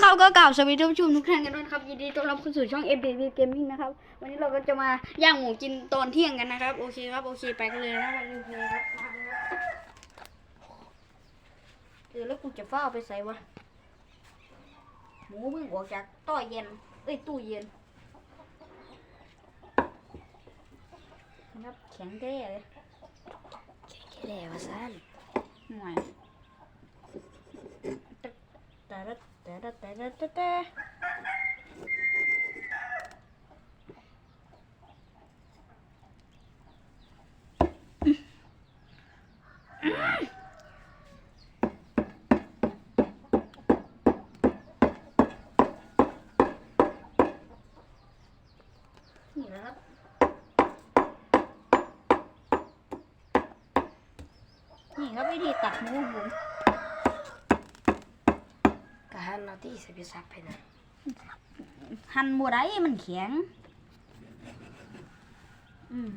นะครับก็กล่าวสวัสดีท่านผู้ชมทุกท่านกันด้วยนะครับยินดีต้อนรับเข้าสู่ช่อง f b b Gaming นะครับวันนี้เราก็จะมาย่างหมูกินตอนเที่ยงกันนะครับโอเคครับโอเคไปกันเลยนะครับโอเคครับเลยครับเออแล้วกูจะเฝ้าไปใส่วะหมูเพิ่งออกจากตู้เย็นเอ้ยตู้เย็นนะครับแข็งแร่เลยแค่แหล่ว่าสั้นหน่วยแต่แต่ แต่แต่แต่แต่แต่แนี่แหละครับนี่ครับวิธีตัดหมูของผมกะ หันเอาที่สิบซับไปนะหั่นบัวได้มันแข็งอืม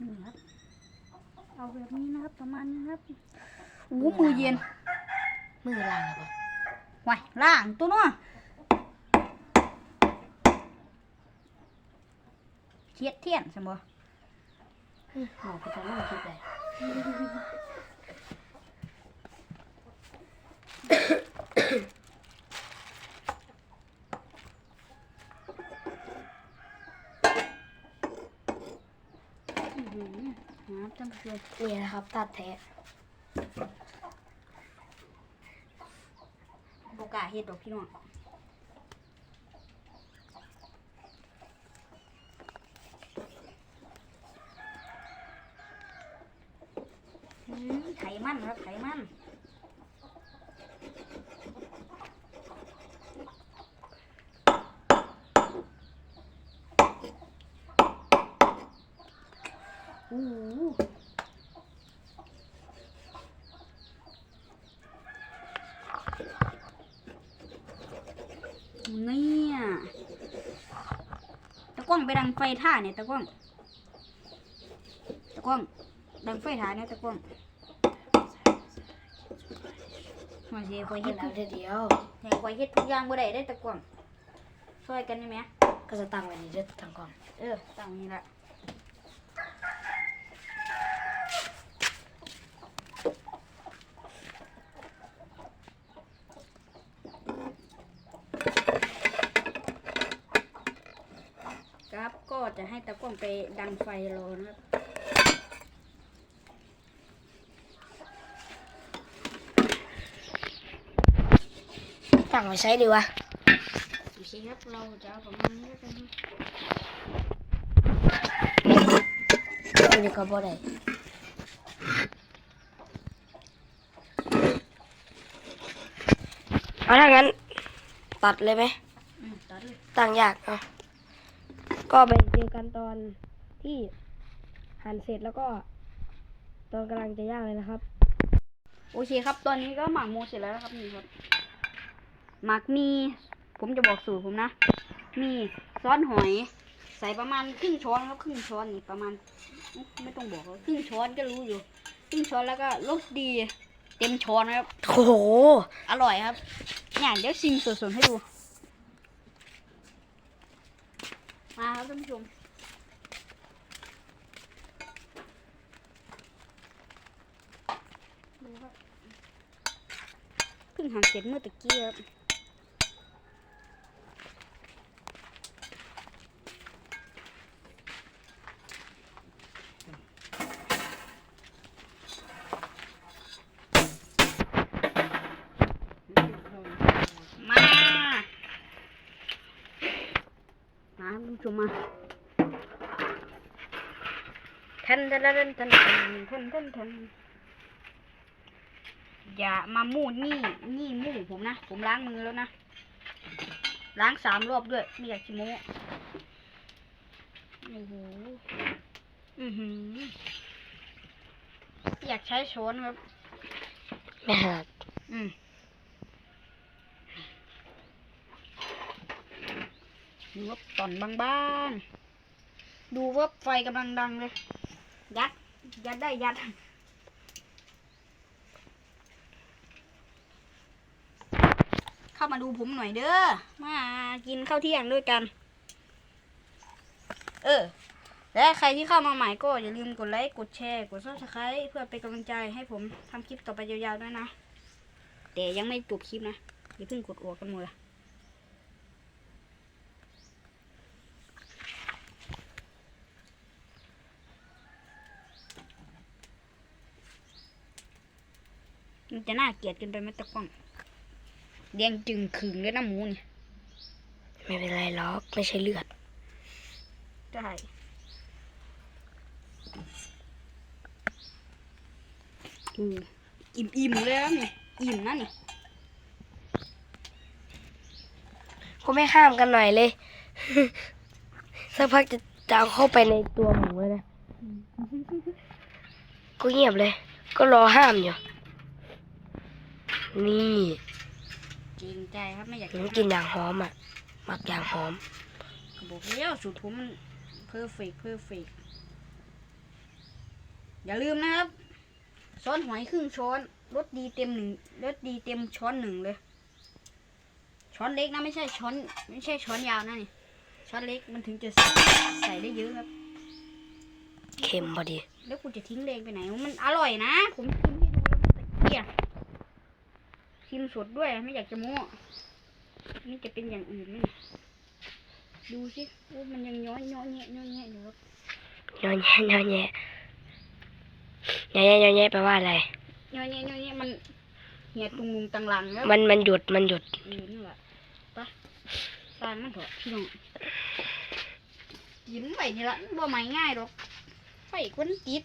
นี่ครับเอาแบบนี้นะครับประมาณนี้ครับโอ้โหมือเย็น มือล่างแล้วปะไว้ล่างตัวเนาะเทียดเทียนใช่ไหมหมอไปทำนั่งคิดเลยอื้อหือนะครับ ท่านผู้ชมนี่นะครับตัดแท้โบกล้าเฮ็ดดอกพี่น้องอืมไขมันครับไขมัน โอ้โห เนี่ยตะกล้องไปดังไฟท่าเนี่ยตะกล้องตะกล้องดังไฟท่าเนี่ยตะกล้องมาเสียคอยเห็เฮ็นดแล้วเดียวให้คอยเฮ็ดทุกอย่างบ่ได้ได้ตะกล้องช่วยกันได้ไหมก็จะตั้งไว้นี่เด้อทางก่อนเออตั้งนี้ละครับก็จะให้ตะกล้ องไปดังไฟรอนะครับ ตั้งไว้ใช้ดีวะโอเคครับ เราจะเอาประมาณนี้แล้วกันนะอันนี้ก็บ่ได้เอาถ้างั้น ตัดเลยไหมอืมตัดเลย ตั้งยากเอาก็ไปเจอกันตอน ที่หั่นเสร็จแล้วก็ ตอนกำลังจะย่างเลยนะครับ โอเคครับ ตอนนี้ก็หมักหมูเสร็จแล้วนะครับนี่ครับ หมักมี ผมจะบอกสูตรผมนะ มีซอสหอย ใส่ประมาณครึ่งช้อนครับครึ่งช้อนนี่ประมาณ ไม่ต้องบอกครึ่งช้อนก็รู้อยู่ครึ่งช้อนแล้วก็รสดี เต็มช้อนนะครับโอ้โหอร่อยครับเนี่ยเดี๋ยวชิมสดๆให้ดู มาครับท่านผู้ชม ขึ้นหางเจ็ดเมื่อตะกี้ครับมามาดูจชมมาทันทันทันทันทันทันทัน อย่ามามู่นี่นี่มู่ผมนะ ผมล้างมือแล้วนะ ล้างสามรอบด้วยไม่อยากชิโมโอ้โหอือหือ อยากใช้ช้อนครับไม่หักอืมดูว่าตอนบางๆ ดูว่าไฟกำลังดังเลย ยัด ยัดได้ยัด เข้ามาดูผมหน่อยเด้อ มากินข้าวเที่ยงด้วยกัน เออ และใครที่เข้ามาใหม่ก็อย่าลืมกดไลค์ กดแชร์ กดซับสไครต์เพื่อเป็นกำลังใจให้ผมทำคลิปต่อไปยาวๆด้วยนะ แต่ยังไม่จบคลิปนะอย่าเพิ่งกดออกกันหมดละมันจะน่าเกลียดกันไปไหมตะกล้อง แดงจึงขึงเลยนะหมูนี่ไม่เป็นไรหรอกไม่ใช่เลือดได้อืมอิ่มอิ่มๆเลยนะนี่อิ่มนะนี่ก็ไม่ข้ามกันหน่อยเลย สักพักจะจะเอาเข้าไปในตัวหมูแล้วนะ ก็เงียบเลย ก็รอห้ามอยู่ นี่ จริงใจครับไม่อยากผมกินอย่างหอมอะหมักอย่างหอมบอกแล้วสูตรผมมันเพอร์เฟกเพอร์เฟกอย่าลืมนะครับช้อนหอยครึ่งช้อนรสดีเต็มหนึ่งรสดีเต็มช้อนหนึ่งเลย ช้อนเล็กนะไม่ใช่ช้อนไม่ใช่ช้อนยาวนะนี่ช้อนเล็กมันถึงจะใส่ใส่ได้เยอะครับเค็มพอดี แล้วกูจะทิ้งเลงไปไหน มันอร่อยนะผมชิมให้ดูแล้วมันตะเกียบ ชิมสดด้วยไม่อยากจะโม้นี่จะเป็นอย่างอื่นไหมเนี่ยดูสิโอ้มันยังย้อยย้อยแงะย้อยแงะอยู่ครับยอแย่ยอแย่ยอแย่ยอแย่แปลว่าอะไรย้อยแงะย้อยแงะมันเหียตุงมุงตังหลังแล้วมันมันหยุดมันหยุดเออนี่แหละไปตามมันเถอะพี่น้องยิ้มไปนี่ละบ่ไม่ง่ายหรอกไฟคนติด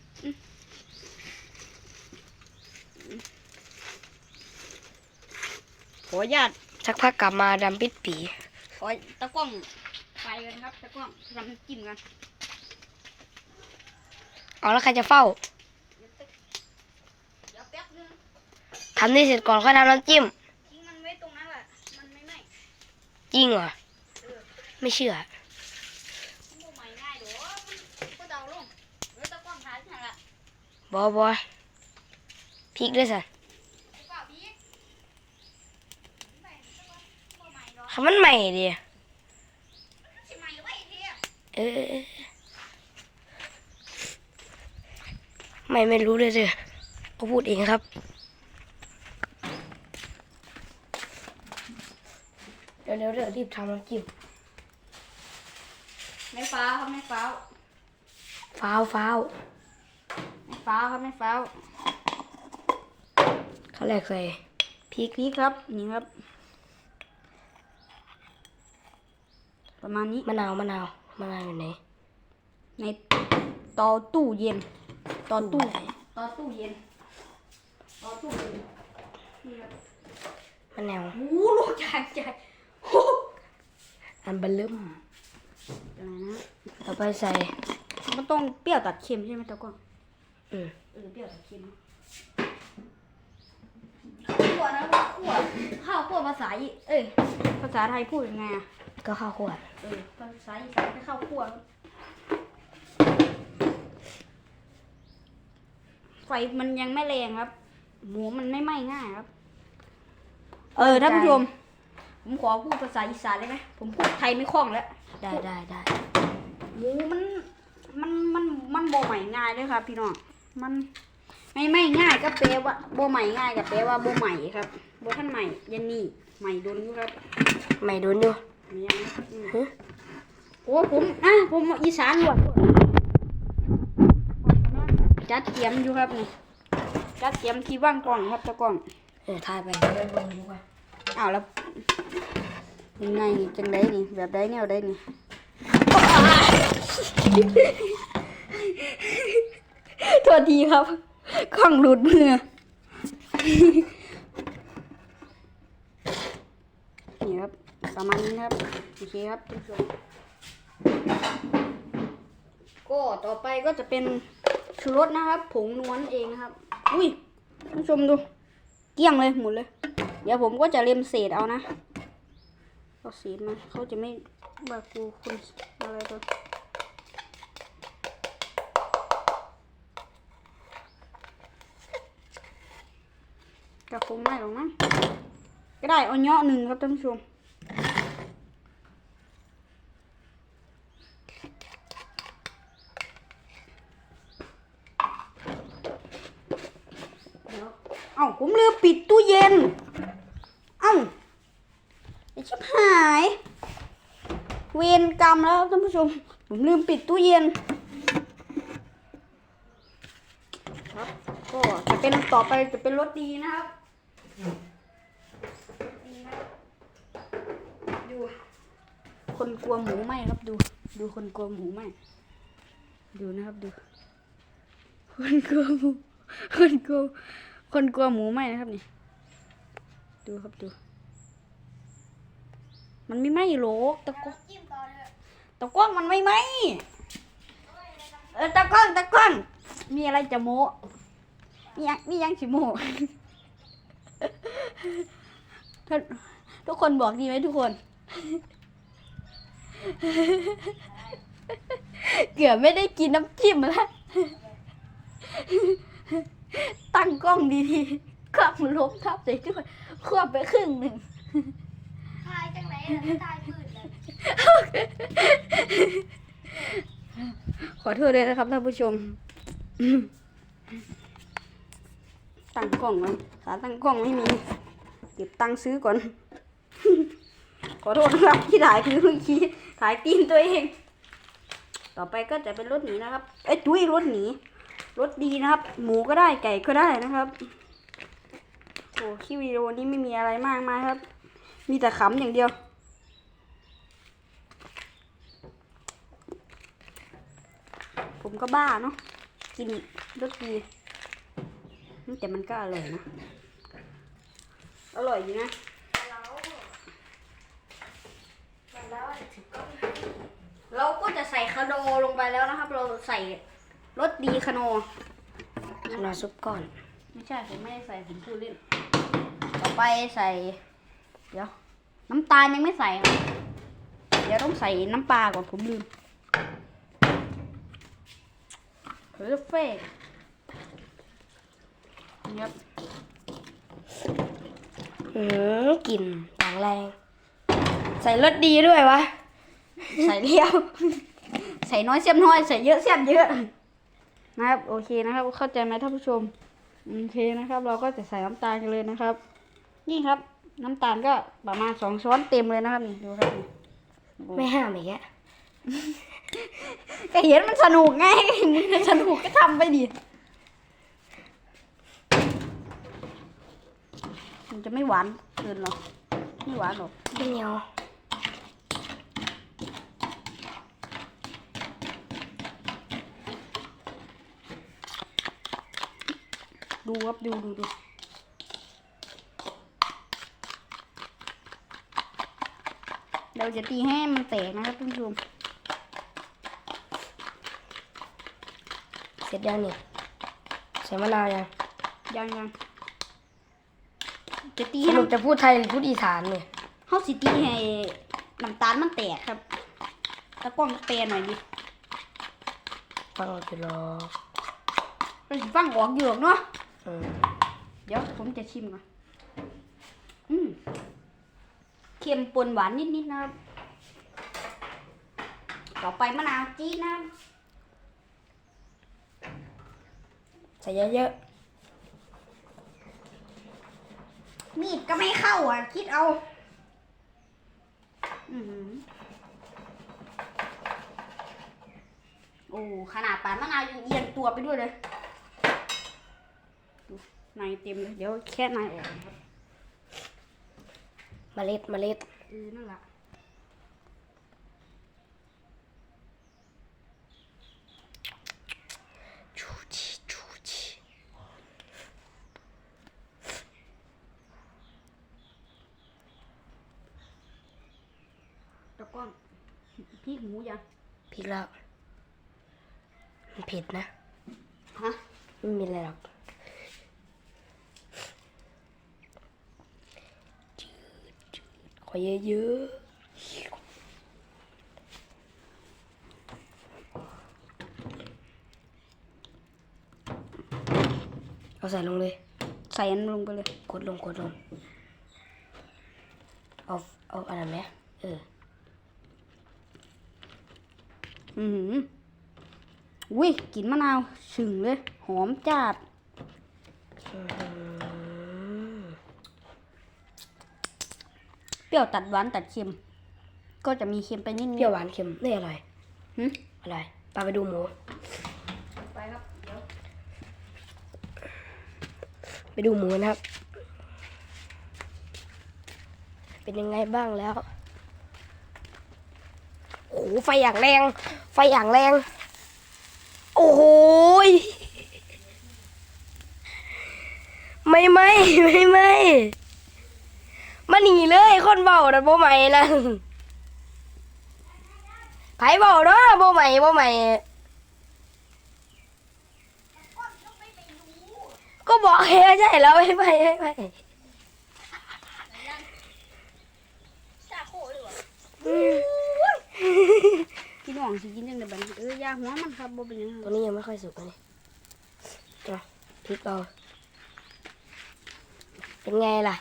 อืมขออนุญาตสักพักกลับมาดำปิดปีขอตะกล้องไปกันครับตะกล้องทำน้ำจิ้มกันเอาแล้วใครจะเฝ้าเดี๋ยวแป๊บนึงทำนี่เสร็จก่อนค่อยทำน้ำจิ้มทิ้งมันไว้ตรงนั้นแหละมันไม่ไหม้จริงเหรอเออไม่เชื่อมันบ่ไหม้ง่ายเดอมันก็เดาลงเดี๋ยวตะกล้องถ่ายที่ไหนละบอบอพริกด้วยสิ ไปเปล่าพี่ไหม้ตะกล้องบ่ไหม้หรอก คำมันใหม่ดิสิไหม้ไว้ทีเออไม่ไม่รู้เลยเด้อเขาพูดเองครับ เดี๋ยวเดี๋ยวเดี๋ยวรีบทำน้ำจิ้มไม่ฟ้าวครับไม่ฟ้าวฟ้าวฟ้าวไม่ฟ้าวครับไม่ฟ้าวเขาแรกใส่พริกพริกครับ นี่ครับ ประมาณนี้มะนาวมะนาวมะนาวอยู่ไหนในเตอตู้เย็นเตอตู้เตอตู้เย็นเตอตู้เย็นนี่ครับมะนาวโอ้ลูกใหญ่ใหญ่โอ้อันเบลลึมอะไรนะต่อไปใส่มันต้องเปรี้ยวตัดเค็มใช่ไหมตะกล้องอืมเออเปรี้ยวตัดเค็มขั่วนะขั่วข้าวขั่วภาษาอีเอ้ยภาษาไทยพูดยังไงอะ ก็ข้าวขวดเออภาษาอีสานก็ข้าวคั่วครับไฟมันยังไม่แรงครับ หมูมันไม่ไหม้ง่ายครับ เออท่านผู้ชม ผมขอพูดภาษาอีสานได้ไหมผมพูดไทยไม่คล่องแล้ว ได้ได้ได้หมูมันมันมันมันโบใหม่ง่ายเลยครับ พี่น้อง มันไม่ไม่ง่ายก็แปลว่าโบใหม่ง่ายก็แปลว่าโบใหม่ครับโบท่านใหม่ยันนี่ใหม่โดนอยู่ครับไม่โดนอยู่ โอ้ผมอะผมอีสานล้วนจัดเตรียมอยู่ครับนี่จัดเตรียมที่ว่างกล่องครับตะกล่องเออทายไปเดี๋ยวไปเบิ่งดูกันอ้าวแล้วยังไงจังไดนี่แบบใดแนวใดนี่โทษทีครับกล้องหลุดมือนี่ครับ ประมาณนี้ครับโอเคครับท่านผู้ชมก็ต่อไปก็จะเป็นชูรสนะครับ ผงนวลเองนะครับ อุ้ยท่านผู้ชมดู เกี้ยงเลยหมดเลย เดี๋ยวผมก็จะเล็มเศษเอานะเอาเศษมาเขาจะไม่ว่ากูคุณอะไรตัวก็คงไม่หรอกนะก็ได้เอาเนาะหนึ่งครับท่านผู้ชม เอ้าผมลืมปิดตู้เย็น เอ้าไอชิบหาย เวรรมแล้วครับท่านผู้ชม ผมลืมปิดตู้เย็น ครับก็จะเป็นต่อไปจะเป็นรสดีนะครับดีนะดู คนกลัวหมูไหมครับดู ดูคนกลัวหมูไหมดูนะครับดู คนกลัวหมูคนกลัวคนกลัวหมูไหมนะครับนี่ดูครับดู มันไม่ไหมหรอกตะกร้องจิ้ม ตะกร้องมันไม่ไหมเออตะกร้องตะกร้อง มีอะไรจะโมมียังมียังสิโมทุกทุกคนบอกดีไหมทุกคน เกือบไม่ได้กินน้ำจิ้มแล้วตั้งกล้องดีๆกล้องล้มทับใส่ด้วยควบไปครึ่งหนึ่งตายจังไหนล่ะตายพืชเลย ขอโทษด้วยนะครับท่านผู้ชม ตั้งกล้องแล้ขาตั้งกล้องไม่มี เก็บตังค์ซื้อก่อน ขอโทษนะครับที่ถ่ายคือเมื่อกี้ถ่ายตีนตัวเอง ต่อไปก็จะเป็นรถหนีนะครับ เอ้ยตุ้ยรถหนี รถดีนะครับ หมูก็ได้ไก่ก็ได้นะครับโอ้คลิปวิดีโอนี้ไม่มีอะไรมากมายครับ มีแต่ขำอย่างเดียว ผมก็บ้าเนาะกินรสดีแต่มันก็อร่อยนะ อร่อยอยู่นะเราก็จะใส่คาโดลงไปแล้วนะครับ เราใส่รสดีคาโนขนาซุปก่อน ไม่ใช่ผมไม่ได้ใส่ผมพูดเล่นต่อไปใส่ เดี๋ยว น้ำตาลยังไม่ใส่ครับเดี๋ยวต้องใส่น้ำปลาก่อนผมลืม เพอร์เฟกนี่ครับอืมกลิ่นต่างแรง ใส่รสดีด้วยวะ ใส่เลี้ยว ใส่น้อยเสียบน้อย ใส่เยอะเสียบเยอะ นะครับ โอเคนะครับ เข้าใจไหมท่านผู้ชม โอเคนะครับ เราก็จะใส่น้ำตาลกันเลยนะครับ นี่ครับ น้ำตาลก็ประมาณสองช้อนเต็มเลยนะครับนี่ดูครับนี่ไม่ห้ามอีกแก ก็เห็นมันสนุกไงมึงสนุกก็ทำไปดิมันจะไม่หวานเกินหรอกไม่หวานหรอกไม่เหนียวดูครับดูดูดูเราจะตีให้มันแตกนะครับท่านผู้ชม เส ร็จยังเนี่ยใส่มะนาวยังยังยังจะตีสให้รุมัปนจะพูดไทยหรือพูดอีสานเนี่ยเขาสิตีให้น้ำตาลมันแตกครับตะกล้องเปรหน่อยดิฟังจะรอเป็นสิฟังออกอยู่หรอกเนาะ เออเดี๋ยวผมจะชิมก่อน อืมเค็มปนหวานนิดๆนะครับ ต่อไปมะนาวจี๊ดนะครับ ใส่เยอะมีดก็ไม่เข้าอะ คิดเอาอือหือโอ้ขนาดปาดมะนาวยังเอียงตัวไปด้วยเลยดูในเต็มเลยเดี๋ยวแค่ในออกนะครับๆเมล็ดเมล็ดเออนั่นแหละ ชูชีชูชี แล้วก็ พริกหมูยังพริกแล้วมันเผ็ดนะฮะไม่มีอะไรหรอกจืดจืดขอเยอะๆเอาใส่ลงเลย ใส่อันลงไปเลย กดลงกดลง เอา เอาอันนั้นไหมเออ อือหืออุ้ยกลินมะนาวฉึ่งเลย หอมจัดอืมเปรี้ยวตัดหวานตัดเค็ม ก็จะมีเค็มไปนิดนึงเปรี้ยวหวานเค็มนี่อร่อยหึอร่อยปลาไปดูหมู ไปครับเดี๋ยวไปดูหมูนะครับ เป็นยังไงบ้างแล้วโอ้โหไฟอย่างแรง ไฟอย่างแรง โอ้โหยไม่ไม่ไม่ไม่มาหนีเลยคนเบาดันโบใหม่นะไผเบาเนาะโบใหม่โบใหม่ก็บอกให้ใช่แล้วไม่ไม่ไม่ไม่อืมพี่น้ องสิกินยังไงบ้างเออยาหัวมันครับบ่เป็นหยังตัวนี้ยังไม่ค่อยสุกนะนี่เอาพริกเอา เป็นไงล่ะ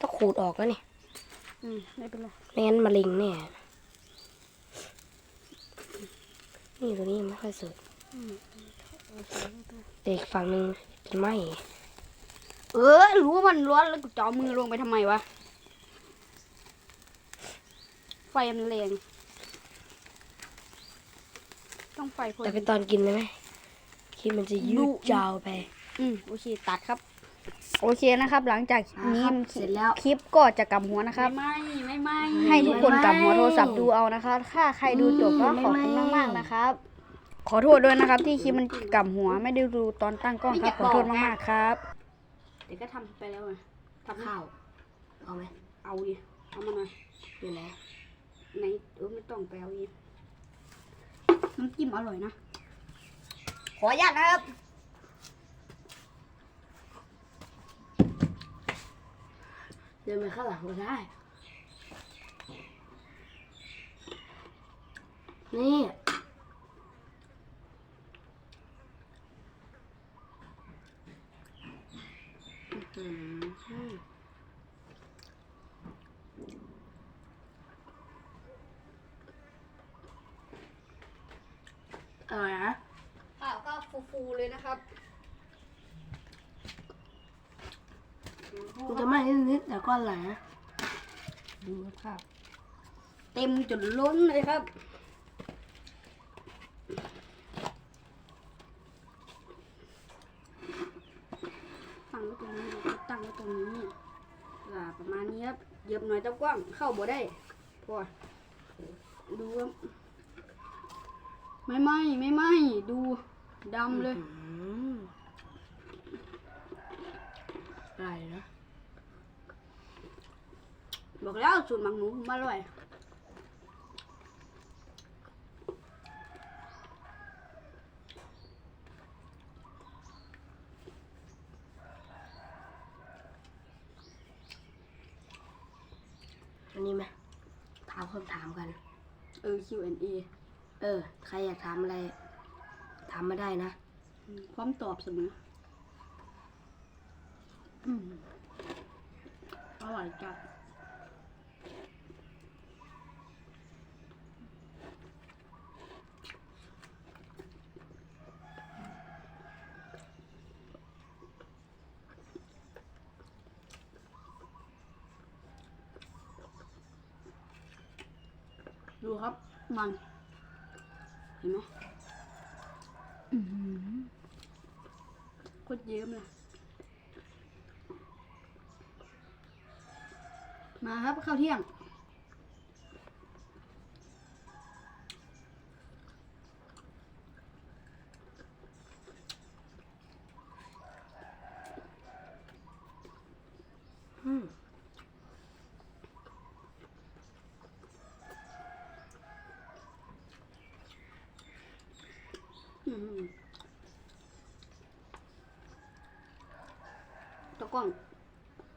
ต้องขูดออกแล้วนี่ อืมไม่เป็นไรไม่งั้นมะเร็งแน่ นี่ตัวนี้ยังไม่ค่อยสุกแต่อีกฝั่งหนึ่งจะไหมเออรู้ว่ามันร้อนแล้วกูจะเอามือลงไปทำไมวะ ไฟมันแรง ต้องไฟพอแต่ดีเป็นตอนกินได้ไหมคลิปมันจะยืดูดยาวไป อืมโอเคตัดครับ โอเคนะครับ หลังจากนี้อ่าครับเสร็จแล้ว คลิปก็จะกลับหัวนะครับ ไม่ไม่ไม่ให้ทุกคนไม่กลับหัวโทรศัพท์ดูเอานะคะถ้าใครดูจบก็ไม่ขอบคุณไม่มากๆนะครับ ขอโทษด้วยนะครับ ที่คลิปมันกลับหัวไม่ได้ดูตอนตั้งกล้องครับ ขอโทษมากๆครับ เดี๋ยวก็ทำไปแล้วไงทำข้าว เอาไหมเอาดิเอามาหน่อยอยู่ ไหนในเออไม่ต้องไปเอาอีกน้ำจิ้มอร่อยนะ ขออนุญาตนะครับ เดินไปข้างหลังก็ได้ นี่ อืมอร่อยนะ ข้าวก็ฟูๆเลยนะ ครับมันจะไหม้นิดๆแต่ก็อร่อยนะดูครับเต็มจนล้นเลยครับ ตั้งไว้ตรงนี้แล้วก็ตั้งไว้ตรงนี้อ่าประมาณนี้ครับเหยียบหน่อยตะกว้างเข้าบ่ได้พอดูครับไม่ไหมไม่ไหมดู ดำเลยอืมอร่อยนะบอกแล้วสูตรหมักหมูผมอร่อยอันนี้ไหมถามคำถามกัน เออ Q&A เออ ใครอยากถามอะไร ถามมาได้นะ พร้อมตอบเสมออืมอร่อยจัดดูครับ มัน เห็นไหมอือหือโคตร เยิ้มล่ะ มาครับข้าวเที่ยง อืม อืมตะ กล้อง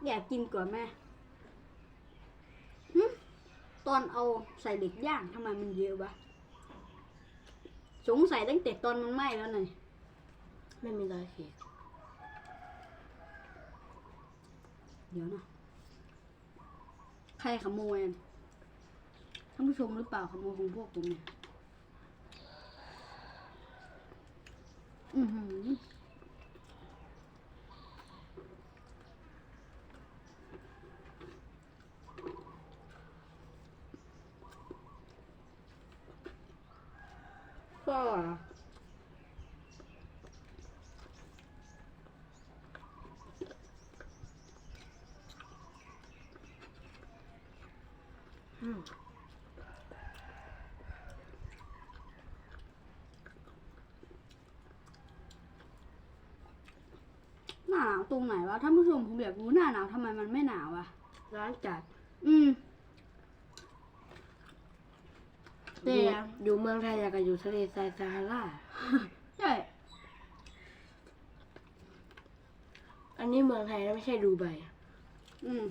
อยากกินก่อนแม่หึตอนเอาใส่เด็กย่างทำไมมันเยอะวะสงสัยตั้งแต่ตอนมันไหม้แล้วหน่อยไม่มีรอยขีดเดี๋ยวนะอรขโมยอะท่านผู้ชมหรือเปล่าขโมยของพวกผมเนี่ย อือหือ อร่อยนะอืมหน้าหนาวตรงไหนวะท่านผู้ชมผมอยากรู้หน้าหนาวทำไมมันไม่หนาวอะร้านจัด อืม แต่ แต่ อยู่เมืองไทยอยากจะอยู่ทะเลทรายซาฮาราใช่อันนี้เมืองไทยนะไม่ใช่ดูไบอืม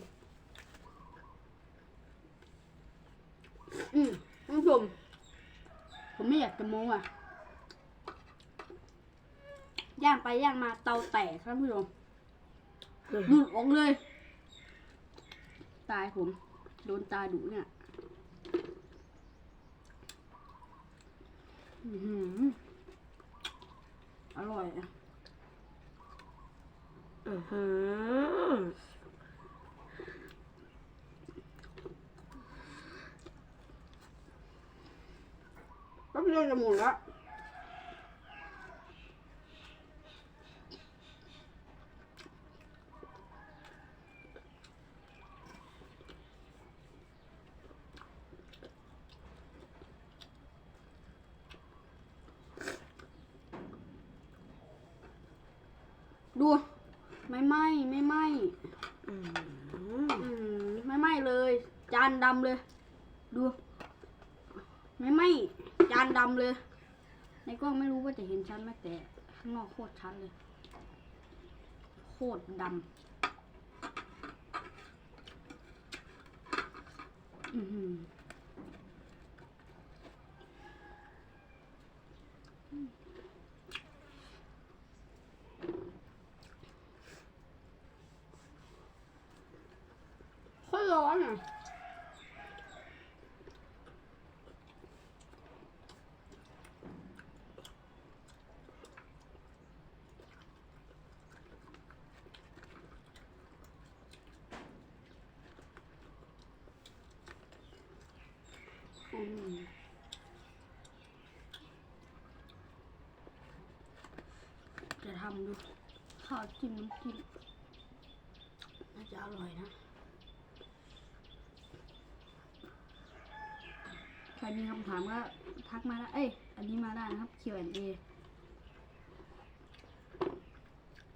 อืมท่านผู้ชมผมไม่อยากจะโม้อะ ย่างไปย่างมาเตาแตกท่านผู้ชมหลุดออกเลย ตายผม โดนตาดุเนี่ย อือหือร่อยอะอือหือก็เรียงจะหมดละ ดูไม่ไหมไม่ไหมอืมอืมไม่ไหมเลย จานดำเลย ดู ไม่ไหมจานดำเลย ในกล้องไม่รู้ว่าจะเห็นชัดไหมแต่ข้างนอกโคตรชัดเลย โคตรดำอืหือโคตรร้อนอะ อืมจะทำดูข้าวจิ้มน้ำจิ้มน่าจะอร่อยนะใครมีคำถามก็ทักมาได้เอ้ย อันนี้มาได้นะครับ Q&A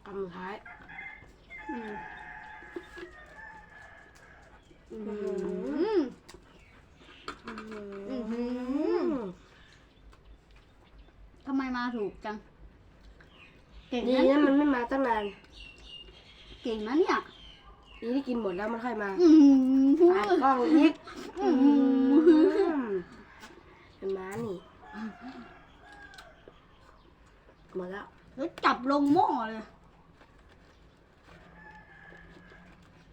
คำสุดท้าย อืมอือืม อื อหือ ทำไมมา ถูกจัง เก่งดีนะนะมันไม่มาตั้งนานเก่งนะเนี่ย นี่ที่กินหมดแล้วมันค่อยมาอืมพูดอ่านกล้องนิดอือืมมเป็นม้านี่หมดแล้วแล้วจับลงหม้อเลย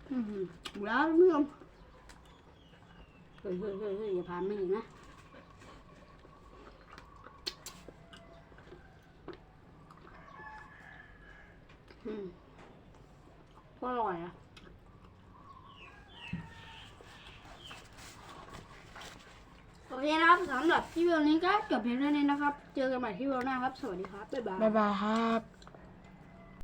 อืมหมดแล้วเพื่อนเฮ้ยเฮ้ยเฮ้ยเฮ้ยอย่าผ่านมาอีกนะ อืมอร่อยอะโอเคนะครับสำหรับที่วิดีโอนี้ก็จบเพียงเท่านี้นะครับ เจอกันใหม่ที่วิดีโอหน้าครับ สวัสดีครับ บ๊ายบาย บ๊ายบายครับ